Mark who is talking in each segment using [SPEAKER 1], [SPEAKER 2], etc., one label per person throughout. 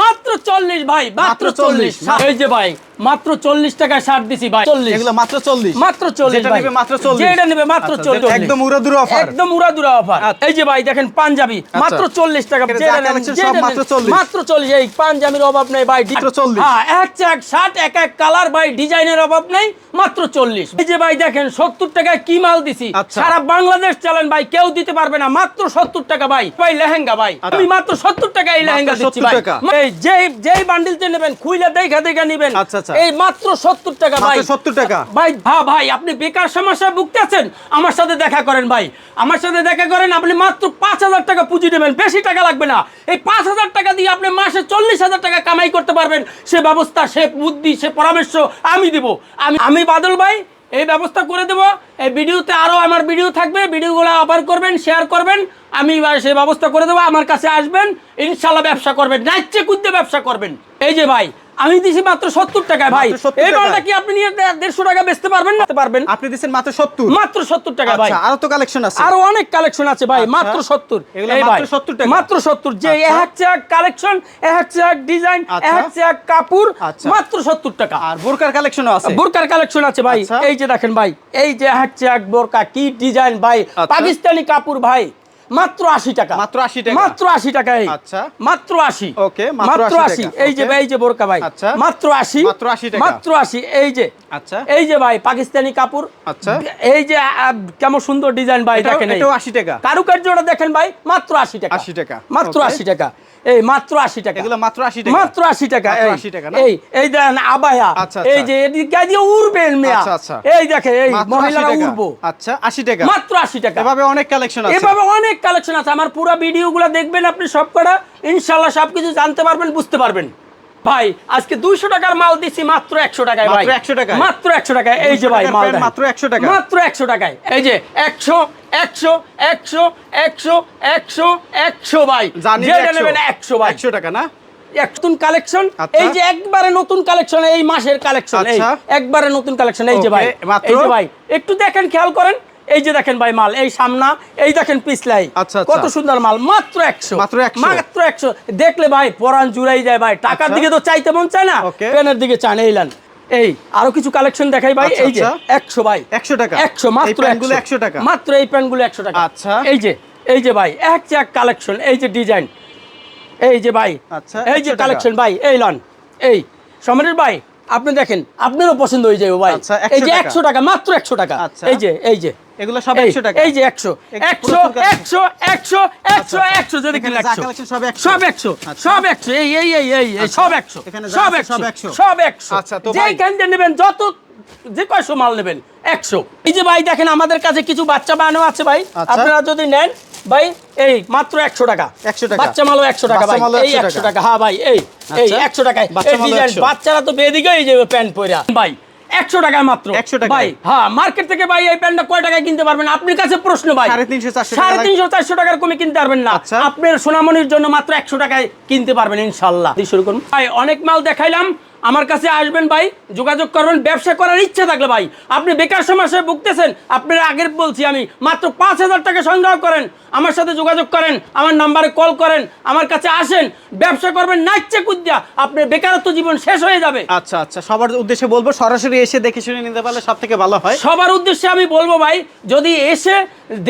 [SPEAKER 1] মাত্র চল্লিশ ভাই মাত্র চল্লিশ।
[SPEAKER 2] 40
[SPEAKER 1] এই যে ভাই মাত্র চল্লিশ টাকা ছাড় দিছি ভাই চল্লিশ।
[SPEAKER 2] এগুলো মাত্র চল্লিশ।
[SPEAKER 1] মাত্র চল্লিশ
[SPEAKER 2] যেটা
[SPEAKER 1] ভাই।
[SPEAKER 2] নেবে মাত্র 40
[SPEAKER 1] যেটা নেবে মাত্র
[SPEAKER 2] আচ্ছা,
[SPEAKER 1] চল্লিশ।
[SPEAKER 2] একদম উড়াদুরা অফার
[SPEAKER 1] একদম উড়াদুরা অফার
[SPEAKER 2] আচ্ছা।
[SPEAKER 1] এই যে ভাই দেখেন পাঞ্জাবি মাত্র চল্লিশ টাকা।
[SPEAKER 2] এখানে
[SPEAKER 1] যেটা
[SPEAKER 2] যা
[SPEAKER 1] নেন,
[SPEAKER 2] collection
[SPEAKER 1] যেটা
[SPEAKER 2] সব
[SPEAKER 1] নেন,
[SPEAKER 2] মাত্র
[SPEAKER 1] চল্লিশ। এই পাঞ্জাবির অভাব নেই ভাই। হ্যাঁ এক শার্ট এক এক কালার ভাই। ডিজাইনের অভাব নেই মাত্র চল্লিশ। এই যে ভাই দেখেন সত্তর টাকায় কি মাল দিছি?
[SPEAKER 2] আচ্ছা।
[SPEAKER 1] সারা বাংলাদেশ চালান ভাই কেউ দিতে পারবে না। মাত্র সত্তর টাকা ভাই। ভাই লেহেঙ্গা ভাই।
[SPEAKER 2] আচ্ছা।
[SPEAKER 1] আমি মাত্র সত্তর টাকা এই লেহেঙ্গা দিচ্ছি ভাই। যেই যেই বান্ডিলতে নেবেন খুইলা দেখা দেখা নেবেন।
[SPEAKER 2] আচ্ছা, আচ্ছা।
[SPEAKER 1] এই মাত্র সত্তর টাকা ভাই।
[SPEAKER 2] মাত্র 70 টাকা।
[SPEAKER 1] ভাই হ্যাঁ ভাই আপনি বেকার সমস্যা ভুগতেছেন। আমার সাথে দেখা করেন ভাই। আমার সাথে দেখা করেন আপনি মাত্র পাঁচ হাজার টাকা পুঁজি নেবেন। বেশি টাকা লাগবে না। এই পাঁচ হাজার টাকা দিয়ে আপনি মাসে চল্লিশ হাজার টাকা কামাই করতে পারবেন। সে ব্যবস্থা সে বুদ্ধি সে পরামর্শ আমি দিব। আমি আমি বাদল ভাই এই ব্যবস্থা করে দেব। এই ভিডিওতে আরও আমার ভিডিও থাকবে। ভিডিওগুলো আবার করবেন শেয়ার করবেন। আমি সেই ব্যবস্থা করে দেবো। আমার কাছে আসবেন। ইনশাল্লাহ ব্যবসা করবেন। নাইচে কুদ্দে ব্যবসা করবেন। এই যে ভাই আমি দিছি মাত্র সত্তর টাকায় ভাই।
[SPEAKER 2] মাত্র 70
[SPEAKER 1] এই মালটা কি আপনি নিয়ে দেড়শো টাকা বেচতে পারবেন না? পারবেন।
[SPEAKER 2] আপনি দিচ্ছেন মাত্র সত্তর।
[SPEAKER 1] মাত্র সত্তর টাকা ভাই।
[SPEAKER 2] আচ্ছা আরও তো কালেকশন আছে।
[SPEAKER 1] আরও অনেক কালেকশন আছে ভাই।
[SPEAKER 2] আচ্ছা।
[SPEAKER 1] মাত্র সত্তর।
[SPEAKER 2] মাত্র
[SPEAKER 1] ভাই,
[SPEAKER 2] 70 টাকা?
[SPEAKER 1] মাত্র সত্তর। যে
[SPEAKER 2] আচ্ছা।
[SPEAKER 1] এক এক কালেকশন এক এক ডিজাইন। এক এক কাপড়। মাত্র সত্তর টাকা।
[SPEAKER 2] আর বোরকার কালেকশনও আছে।
[SPEAKER 1] বোরকার কালেকশন আছে ভাই। এই যে দেখেন ভাই। এই যে এক বোরকা কি ডিজাইন ভাই। পাকিস্তানি কাপড় ভাই। মাত্র আশি টাকা।
[SPEAKER 2] মাত্র 80 টাকা?
[SPEAKER 1] মাত্র আশি টাকা এই।
[SPEAKER 2] আচ্ছা।
[SPEAKER 1] মাত্র আশি।
[SPEAKER 2] ওকে মাত্র
[SPEAKER 1] মাত্র
[SPEAKER 2] 80
[SPEAKER 1] আশি। এই যে এই যে বোরকা ভাই।
[SPEAKER 2] আচ্ছা।
[SPEAKER 1] মাত্র আশি।
[SPEAKER 2] মাত্র আশি
[SPEAKER 1] মাত্র আশি। এই যে
[SPEAKER 2] আচ্ছা।
[SPEAKER 1] এই যে ভাই পাকিস্তানি কাপড়।
[SPEAKER 2] আচ্ছা।
[SPEAKER 1] এই যে কেমন সুন্দর ডিজাইন ভাই দেখেন।
[SPEAKER 2] এটাও 80 টাকা?
[SPEAKER 1] কারুকার্যটা দেখেন ভাই মাত্র আশি টাকা।
[SPEAKER 2] 80 টাকা।
[SPEAKER 1] মাত্র
[SPEAKER 2] Okay.
[SPEAKER 1] আশি টাকা। এই মাত্র আশি টাকা।
[SPEAKER 2] এগুলো মাত্র 80 টাকা।
[SPEAKER 1] মাত্র আশি টাকা
[SPEAKER 2] মাত্র 80 টাকা
[SPEAKER 1] এই এই দেখেন আবায়া।
[SPEAKER 2] আচ্ছা,
[SPEAKER 1] এই
[SPEAKER 2] আচ্ছা।
[SPEAKER 1] যে এদিকে দিয়ে উড়বেন মেয়া।
[SPEAKER 2] আচ্ছা, আচ্ছা।
[SPEAKER 1] এই দেখে এই
[SPEAKER 2] 80
[SPEAKER 1] মহিলারা উড়বো।
[SPEAKER 2] আচ্ছা 80 টাকা।
[SPEAKER 1] মাত্র আশি টাকা।
[SPEAKER 2] এভাবে অনেক কালেকশন আছে।
[SPEAKER 1] এভাবে অনেক কালেকশন আছে। আমার পুরো ভিডিওগুলো দেখবেন আপনি সব কটা। ইনশাল্লাহ সবকিছু জানতে পারবেন বুঝতে পারবেন। ভাই আজকে দুইশো টাকার মাল দিছি মাত্র একশো টাকায় ভাই।
[SPEAKER 2] 100 টাকায়?
[SPEAKER 1] মাত্র একশো টাকায়। এই যে ভাই মাল
[SPEAKER 2] মাত্র 100 টাকা?
[SPEAKER 1] মাত্র একশো টাকায়। এই যে একশো একশো একশো একশো একশো একশো ভাই। যেটা নেবেন একশো ভাই।
[SPEAKER 2] 100 টাকা না?
[SPEAKER 1] নতুন কালেকশন।
[SPEAKER 2] আচ্ছা।
[SPEAKER 1] এই যে একবারে নতুন কালেকশন এই মাসের কালেকশন
[SPEAKER 2] আচ্ছা।
[SPEAKER 1] একবারে নতুন কালেকশন এই যে ভাই? এই যে ভাই। একটু দেখেন খেয়াল করেন। এই যে দেখেন ভাই মাল এই সামনা এই দেখেন পিছলাই
[SPEAKER 2] আচ্ছা, আচ্ছা।
[SPEAKER 1] কত সুন্দর মাল মাত্র একশো।
[SPEAKER 2] মাত্র 100
[SPEAKER 1] মাত্র একশো। দেখলে ভাই পরান জুড়াই যায় ভাই। টাকার
[SPEAKER 2] আচ্ছা।
[SPEAKER 1] দিকে তো চাইতে মন চায় না. পেনের দিকে চান এইলান এই আরও কিছু কালেকশন দেখাই ভাই এই যে। একশো ভাই।
[SPEAKER 2] 100 টাকা।
[SPEAKER 1] একশো মাত্র
[SPEAKER 2] এই প্যান্টগুলো
[SPEAKER 1] 100
[SPEAKER 2] 100 টাকা।
[SPEAKER 1] মাত্র এই প্যান্টগুলো একশো টাকা।
[SPEAKER 2] আচ্ছা।
[SPEAKER 1] এই যে এই যে ভাই এক চাক কালেকশন এই যে ডিজাইন। এই যে ভাই
[SPEAKER 2] আচ্ছা,
[SPEAKER 1] এই যে কালেকশন ভাই এই লন এই সমরের ভাই আপনি দেখেন আপনারও পছন্দ হয়ে যাবে ভাই।
[SPEAKER 2] 100
[SPEAKER 1] এই যে একশো টাকা মাত্র একশো টাকা।
[SPEAKER 2] আচ্ছা।
[SPEAKER 1] এই যে এই যে।
[SPEAKER 2] এগুলো সব
[SPEAKER 1] এই
[SPEAKER 2] 100 টাকা
[SPEAKER 1] এই যে একশো
[SPEAKER 2] এক-
[SPEAKER 1] একশো
[SPEAKER 2] প্রচুর কালেকশন।
[SPEAKER 1] একশো একশো একশো
[SPEAKER 2] আচ্ছা।
[SPEAKER 1] একশো যদি কিনা
[SPEAKER 2] সব 100
[SPEAKER 1] সব একশো
[SPEAKER 2] আচ্ছা।
[SPEAKER 1] সব এই এই এই এই এই সব একশো
[SPEAKER 2] এখানে
[SPEAKER 1] সব
[SPEAKER 2] আছে
[SPEAKER 1] একশো
[SPEAKER 2] সব 100
[SPEAKER 1] একশো
[SPEAKER 2] আচ্ছা, তো
[SPEAKER 1] নেবেন যত যে কয়শো মাল নেবেন একশো এই যে ভাই দেখেন আমাদের কাছে কিছু বাচ্চা বানানো আছে ভাই
[SPEAKER 2] আচ্ছা।
[SPEAKER 1] আপনারা যদি নেন ভাই এই মাত্র একশো টাকা
[SPEAKER 2] 100 টাকা।
[SPEAKER 1] বাচ্চা মালও একশো টাকা ভাই এই
[SPEAKER 2] 100
[SPEAKER 1] একশো
[SPEAKER 2] টাকা।
[SPEAKER 1] হ্যাঁ ভাই এই এই
[SPEAKER 2] আচ্ছা।
[SPEAKER 1] একশো টাকায়
[SPEAKER 2] বাচ্চা
[SPEAKER 1] এই ডিজাইন বাচ্চারা তো বেদিকে এই যে প্যান্ট পরা ভাই একশো টাকায় মাত্র।
[SPEAKER 2] 100 টাকায়?
[SPEAKER 1] ভাই হ্যাঁ মার্কেট থেকে ভাই এই প্যান্টটা কয় টাকায় কিনতে পারবেন? আপনার কাছে প্রশ্ন ভাই
[SPEAKER 2] সাড়ে তিনশো,
[SPEAKER 1] সাড়ে তিনশো চারশো টাকার কমে কিনতে পারবেন না।
[SPEAKER 2] আচ্ছা।
[SPEAKER 1] আপনার সোনামণির জন্য মাত্র একশো টাকায় কিনতে পারবেন ইনশাল্লাহ। শুরু করুন। ভাই অনেক মাল দেখাইলাম। আমার কাছে আসবেন ভাই যোগাযোগ করবেন ব্যবসা করার ইচ্ছা থাকলে ভাই। আপনি বেকার সমস্যায় ভুগতেছেন আপনার আগের বলছি আমি মাত্র পাঁচ হাজার টাকা সংগ্রহ করেন আমার সাথে যোগাযোগ করেন আমার নাম্বারে কল করেন আমার কাছে আসেন ব্যবসা করবেন নাচছে কুদ্যা আপনার বেকারত্ব জীবন শেষ হয়ে যাবে।
[SPEAKER 2] আচ্ছা আচ্ছা সবার উদ্দেশ্যে বলব সরাসরি এসে দেখে শুনে নিতে পারলে সব থেকে ভালো হয়।
[SPEAKER 1] সবার উদ্দেশ্যে আমি বলব ভাই যদি এসে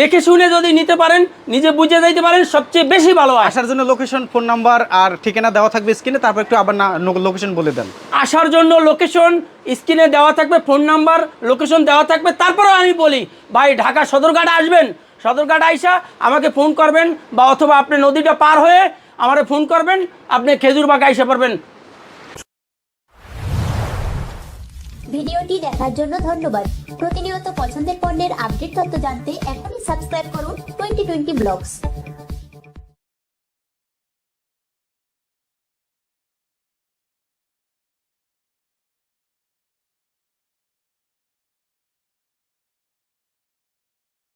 [SPEAKER 1] দেখে শুনে যদি নিতে পারেন নিজে বুঝে দিতে পারেন সবচেয়ে বেশি ভালো হয়।
[SPEAKER 2] আসার জন্য লোকেশন ফোন নাম্বার আর ঠিকানা দেওয়া থাকবে স্ক্রিনে তারপর একটু আবার না লোকেশন বলে দেন।
[SPEAKER 1] আসার জন্য লোকেশন স্ক্রিনে দেওয়া থাকবে ফোন নাম্বার লোকেশন দেওয়া থাকবে। তারপরেও আমি বলি, ভাই, ঢাকা সদরঘাট আসবেন? সদরঘাট আইসা আমাকে ফোন করবেন বা অথবা আপনি নদীটা পার হয়ে আমারে ফোন করবেন, আপনি খেজুর খেজুরবাগ আইসা পারবেন
[SPEAKER 3] ভিডিওটি দেখার জন্য ধন্যবাদ। প্রতিনিয়ত পছন্দের পণ্যের আপডেট তথ্য জানতে এখনই সাবস্ক্রাইব করুন টোয়েন্টি টোয়েন্টি ব্লগস।